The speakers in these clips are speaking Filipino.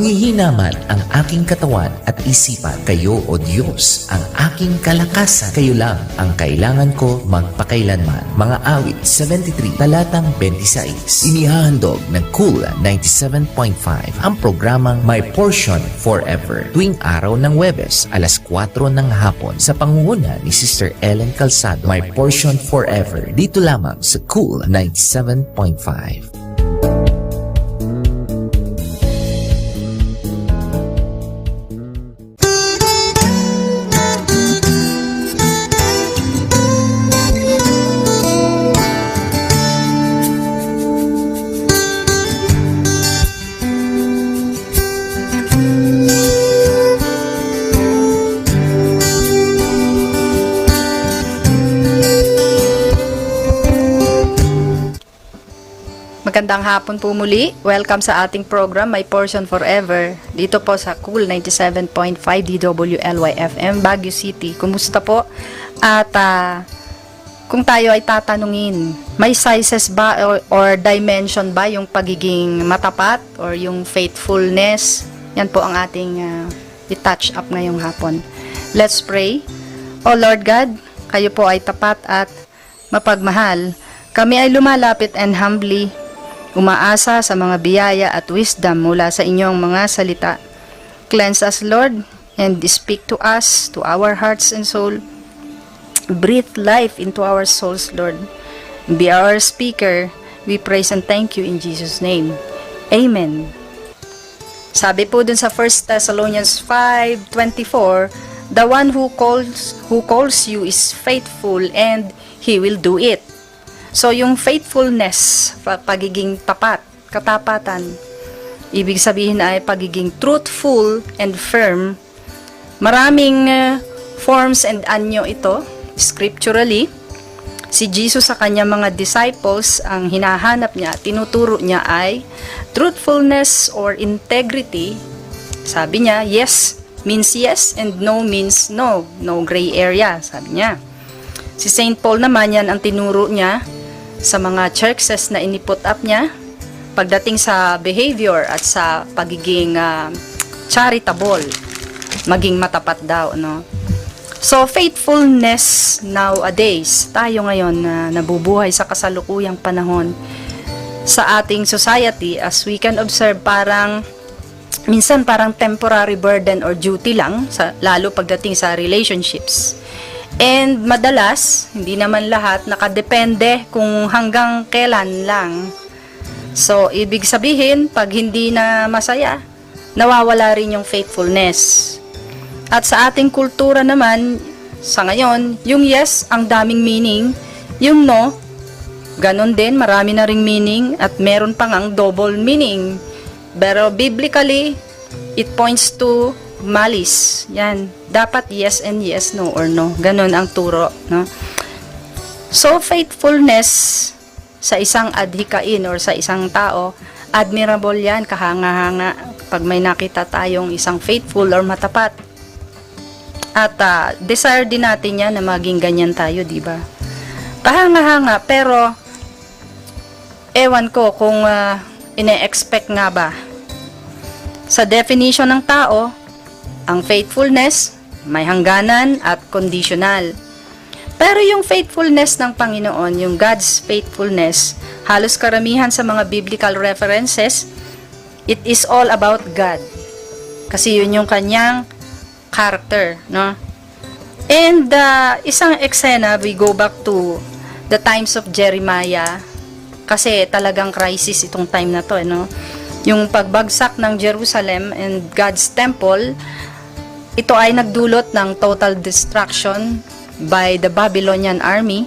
Manghihina man ang aking katawan at isipan, kayo o Diyos ang aking kalakasan. Kayo lang ang kailangan ko magpakailanman. Mga awit 73, talatang 26. Inihahandog ng Cool 97.5 ang programang My Portion Forever tuwing araw ng Webes, alas 4 ng hapon sa pangunguna ni Sister Ellen Calzado. My Portion Forever dito lamang sa Cool 97.5. Magandang hapon po muli. Welcome sa ating program My Portion Forever. Dito po sa Cool 97.5 DWLY FM Baguio City. Kumusta po? At ah, kung tayo ay tatanungin, may sizes ba or, or dimension ba yung pagiging matapat or yung faithfulness? Yan po ang ating ah, i-touch up ngayong hapon. Let's pray. O Lord God, kayo po ay tapat at mapagmahal. Kami ay lumalapit and humbly umaasa sa mga biyaya at wisdom mula sa inyong mga salita. Cleanse us, Lord, and speak to us, to our hearts and soul. Breathe life into our souls, Lord. Be our speaker. We praise and thank you in Jesus' name. Amen. Sabi po dun sa 1 Thessalonians 5:24, the one who calls who calls you is faithful and he will do it. So yung faithfulness, pa- pagiging tapat, katapatan, ibig sabihin ay pagiging truthful and firm. Maraming uh, forms and anyo ito scripturally. Si Jesus sa kanyang mga disciples, ang hinahanap niya, tinuturo niya ay truthfulness or integrity. Sabi niya, yes means yes and no means no. No gray area, sabi niya. Si St. Paul naman yan ang tinuro niya sa mga churches na iniput up niya pagdating sa behavior at sa pagiging ah, charitable, maging matapat daw, no? So, faithfulness nowadays, tayo ngayon na nabubuhay sa kasalukuyang panahon sa ating society, as we can observe, parang minsan parang temporary burden or duty lang, sa, lalo pagdating sa relationships. And madalas, hindi naman lahat, nakadepende kung hanggang kailan lang. So, ibig sabihin, pag hindi na masaya, nawawala rin yung faithfulness. At sa ating kultura naman, sa ngayon, yung yes, ang daming meaning. Yung no, ganon din, marami na ring meaning at meron pang ang double meaning. Pero biblically, it points to malice. Yan. Dapat yes and yes, no or no. Ganon ang turo. No? So, faithfulness sa isang adhikain or sa isang tao, admirable yan, kahanga-hanga pag may nakita tayong isang faithful or matapat. At ah, desire din natin yan na maging ganyan tayo, di ba? Kahanga-hanga, pero ewan ko kung ah, ine-expect nga ba. Sa definition ng tao, ang faithfulness may hangganan at conditional. Pero yung faithfulness ng Panginoon, yung God's faithfulness, halos karamihan sa mga biblical references, it is all about God. Kasi yun yung kanyang character, no? And uh, isang eksena, we go back to the times of Jeremiah, kasi talagang crisis itong time na to, eh, no? Yung pagbagsak ng Jerusalem and God's temple, ito ay nagdulot ng total destruction by the Babylonian army.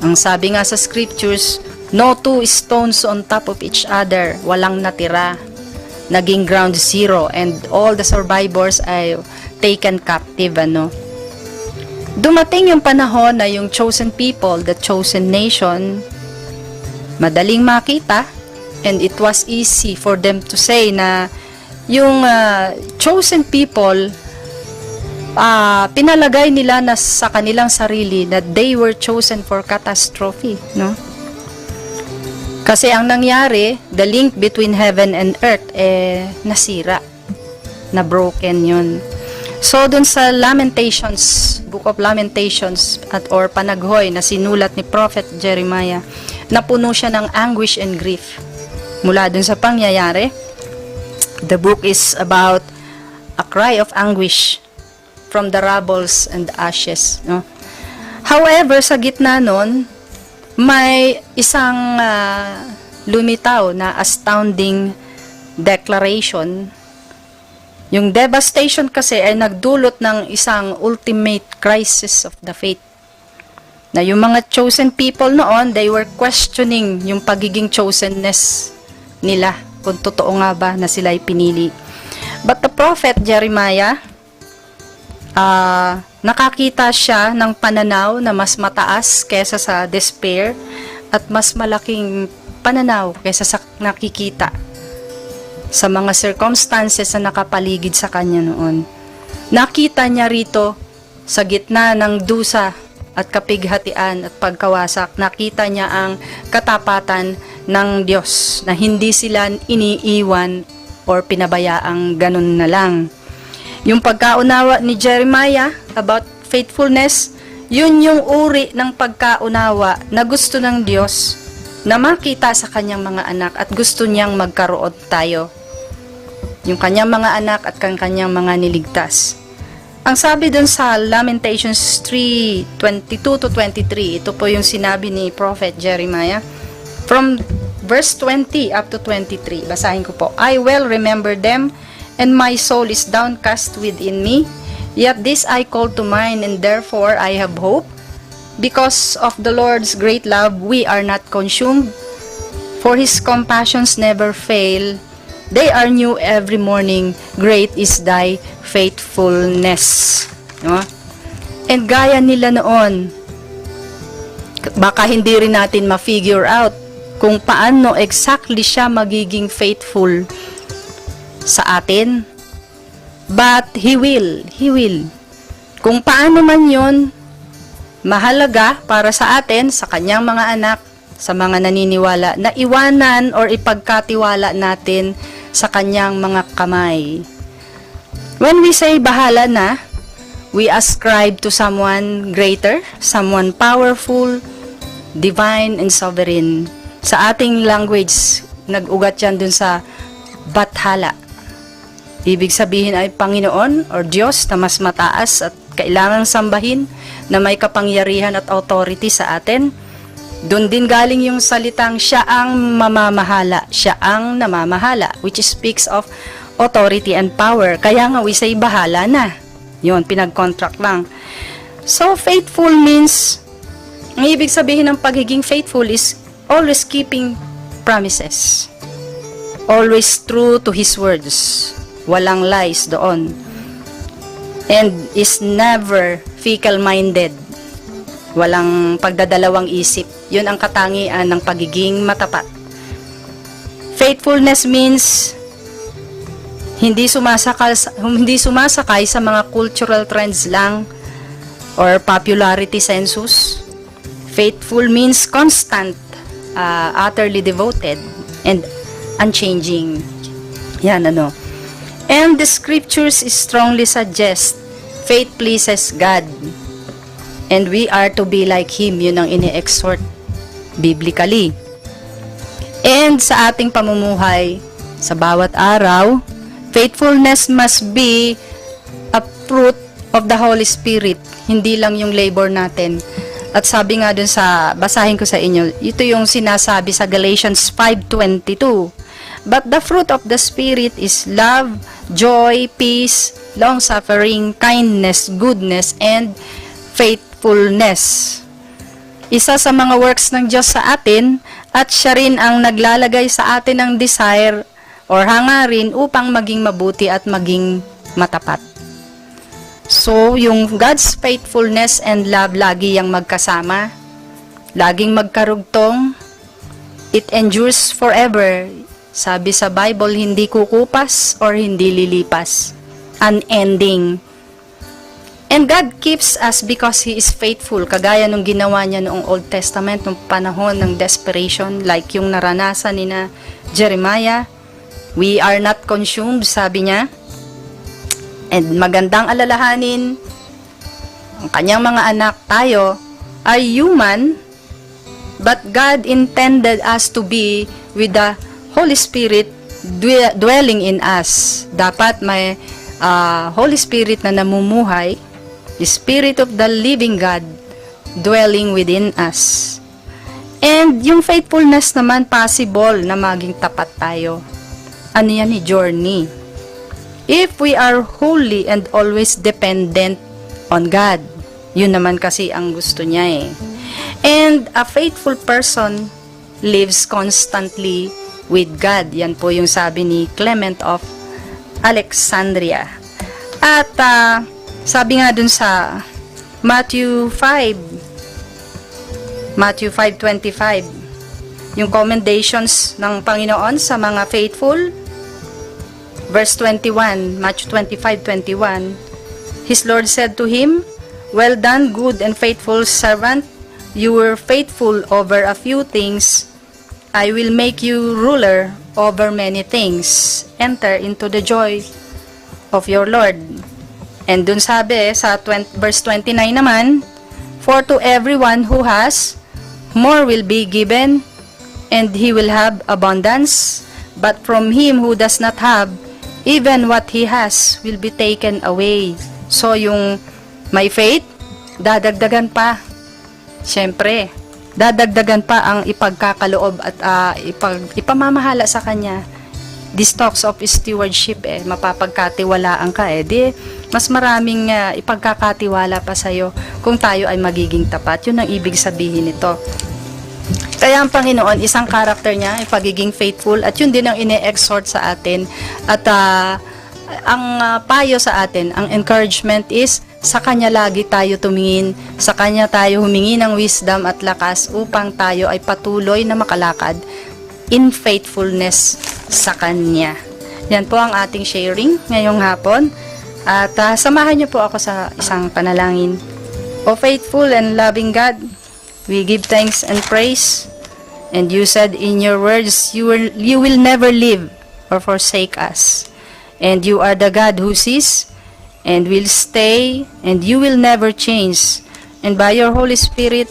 Ang sabi nga sa scriptures, no two stones on top of each other, walang natira. Naging ground zero and all the survivors ay taken captive, ano. Dumating yung panahon na yung chosen people, the chosen nation, madaling makita and it was easy for them to say na yung ah, chosen people ah, pinalagay nila na sa kanilang sarili that they were chosen for catastrophe, no? Kasi ang nangyari, the link between heaven and earth, eh, nasira. Na broken yun. So, dun sa Lamentations, Book of Lamentations, at or Panaghoy, na sinulat ni Prophet Jeremiah, napuno siya ng anguish and grief. Mula dun sa pangyayari, the book is about a cry of anguish from the rubbles and ashes. No? However, sa gitna nun, may isang ah, lumitaw na astounding declaration. Yung devastation kasi ay nagdulot ng isang ultimate crisis of the faith. Na yung mga chosen people noon, they were questioning yung pagiging chosenness nila. Kung totoo nga ba na sila ay pinili. But the prophet Jeremiah, ah, nakakita siya ng pananaw na mas mataas kesa sa despair at mas malaking pananaw kesa sa nakikita sa mga circumstances na nakapaligid sa kanya noon. Nakita niya rito sa gitna ng dusa at kapighatian at pagkawasak, nakita niya ang katapatan ng Diyos na hindi sila iniiwan or pinabayaang ganun na lang. Yung pagkaunawa ni Jeremiah about faithfulness, yun yung uri ng pagkaunawa na gusto ng Diyos na makita sa kanyang mga anak at gusto niyang magkaroon tayo. Yung kanyang mga anak at kang kanyang mga niligtas. Ang sabi dun sa Lamentations 3:22 to 23, ito po yung sinabi ni Prophet Jeremiah. From verse 20 up to 23, basahin ko po. I well remember them, and my soul is downcast within me. Yet this I call to mind, and therefore I have hope. Because of the Lord's great love, we are not consumed, for His compassions never fail. They are new every morning. Great is thy faithfulness. No? And gaya nila noon, baka hindi rin natin ma-figure out kung paano exactly siya magiging faithful sa atin. But He will. He will. Kung paano man yon mahalaga para sa atin, sa kanyang mga anak, sa mga naniniwala, na iwanan or ipagkatiwala natin sa kanyang mga kamay. When we say bahala na, we ascribe to someone greater, someone powerful, divine, and sovereign. Sa ating language, nag-ugat yan dun sa bathala. Ibig sabihin ay Panginoon or Diyos na mas mataas at kailangang sambahin na may kapangyarihan at authority sa atin. Doon din galing yung salitang siya ang mamamahala, siya ang namamahala, which speaks of authority and power. Kaya nga we say bahala na. Yun, pinag-contract lang. So, faithful means, ang ibig sabihin ng pagiging faithful is always keeping promises. Always true to His words. Walang lies doon. And is never fickle-minded. Walang pagdadalawang isip. Yun ang katangian ng pagiging matapat. Faithfulness means hindi sumasakay, hindi sumasakay sa mga cultural trends lang or popularity census. Faithful means constant, uh, utterly devoted, and unchanging. Yan ano. And the scriptures strongly suggest faith pleases God. And we are to be like Him. Yun ang ini-exhort biblically. And sa ating pamumuhay, sa bawat araw, faithfulness must be a fruit of the Holy Spirit. Hindi lang yung labor natin. At sabi nga dun sa, basahin ko sa inyo, ito yung sinasabi sa Galatians 5.22. But the fruit of the Spirit is love, joy, peace, long-suffering, kindness, goodness, and faithfulness. Isa sa mga works ng Diyos sa atin at siya rin ang naglalagay sa atin ng desire or hangarin upang maging mabuti at maging matapat. So, yung God's faithfulness and love lagi yang magkasama, laging magkarugtong, it endures forever. Sabi sa Bible, hindi kukupas or hindi lilipas. Unending. And God keeps us because He is faithful. Kagaya nung ginawa niya noong Old Testament, nung panahon ng desperation, like yung naranasan ni na Jeremiah. We are not consumed, sabi niya. And magandang alalahanin, ang kanyang mga anak tayo are human, but God intended us to be with the Holy Spirit dwe- dwelling in us. Dapat may ah, Holy Spirit na namumuhay, Spirit of the living God dwelling within us. And yung faithfulness naman possible na maging tapat tayo. Ano yan ni journey? If we are wholly and always dependent on God. Yun naman kasi ang gusto niya eh. And a faithful person lives constantly with God. Yan po yung sabi ni Clement of Alexandria. At ah, sabi nga dun sa Matthew 5, Matthew 5.25, yung commendations ng Panginoon sa mga faithful, verse 21, Matthew 25:21. His Lord said to him, Well done, good and faithful servant. You were faithful over a few things. I will make you ruler over many things. Enter into the joy of your Lord. And dun sabi sa 20, verse 29 naman, For to everyone who has, more will be given, and he will have abundance. But from him who does not have, even what he has will be taken away. So yung may faith, dadagdagan pa. Siyempre, dadagdagan pa ang ipagkakaloob at ah, ipag, ipamamahala sa kanya. This talks of stewardship eh, mapapagkatiwalaan ka eh. Di, mas maraming ah, ipagkakatiwala pa sa'yo kung tayo ay magiging tapat. Yun ang ibig sabihin nito. Kaya ang Panginoon, isang karakter niya ay pagiging faithful at yun din ang ine-exhort sa atin. At ah, ang ah, payo sa atin, ang encouragement is sa Kanya lagi tayo tumingin, sa Kanya tayo humingi ng wisdom at lakas upang tayo ay patuloy na makalakad in faithfulness sa Kanya. Yan po ang ating sharing ngayong hapon. At ah, samahan niyo po ako sa isang panalangin. O faithful and loving God, we give thanks and praise. And you said in your words, you will, you will never leave or forsake us. And you are the God who sees and will stay and you will never change. And by your Holy Spirit,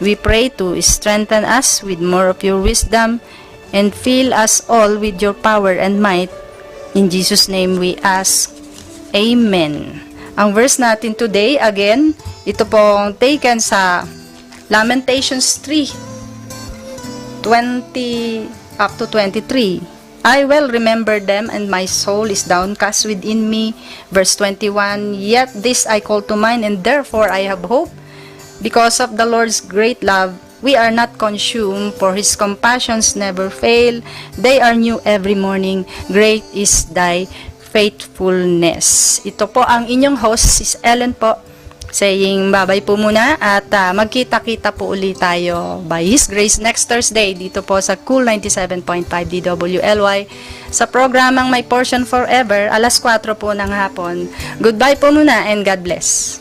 we pray to strengthen us with more of your wisdom and fill us all with your power and might. In Jesus' name we ask. Amen. Ang verse natin today, again, ito pong taken sa Lamentations 3, 20 up to 23. I well remember them and my soul is downcast within me. Verse 21, Yet this I call to mind and therefore I have hope. Because of the Lord's great love, we are not consumed, for His compassions never fail. They are new every morning. Great is thy faithfulness. Ito po ang inyong host, Sis Ellen po, saying babay po muna at ah, magkita-kita po ulit tayo by His Grace next Thursday dito po sa Cool 97.5 DWLY sa programang My Portion Forever alas 4 po ng hapon. Goodbye po muna and God bless.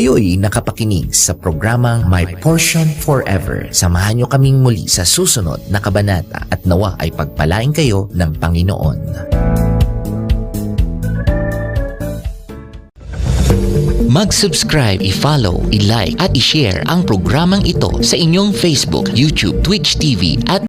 Kayo'y nakapakinig sa programang My Portion Forever. Samahan niyo kaming muli sa susunod na kabanata at nawa ay pagpalain kayo ng Panginoon. Mag-subscribe, i-follow, i-like at i-share ang programang ito sa inyong Facebook, YouTube, Twitch TV at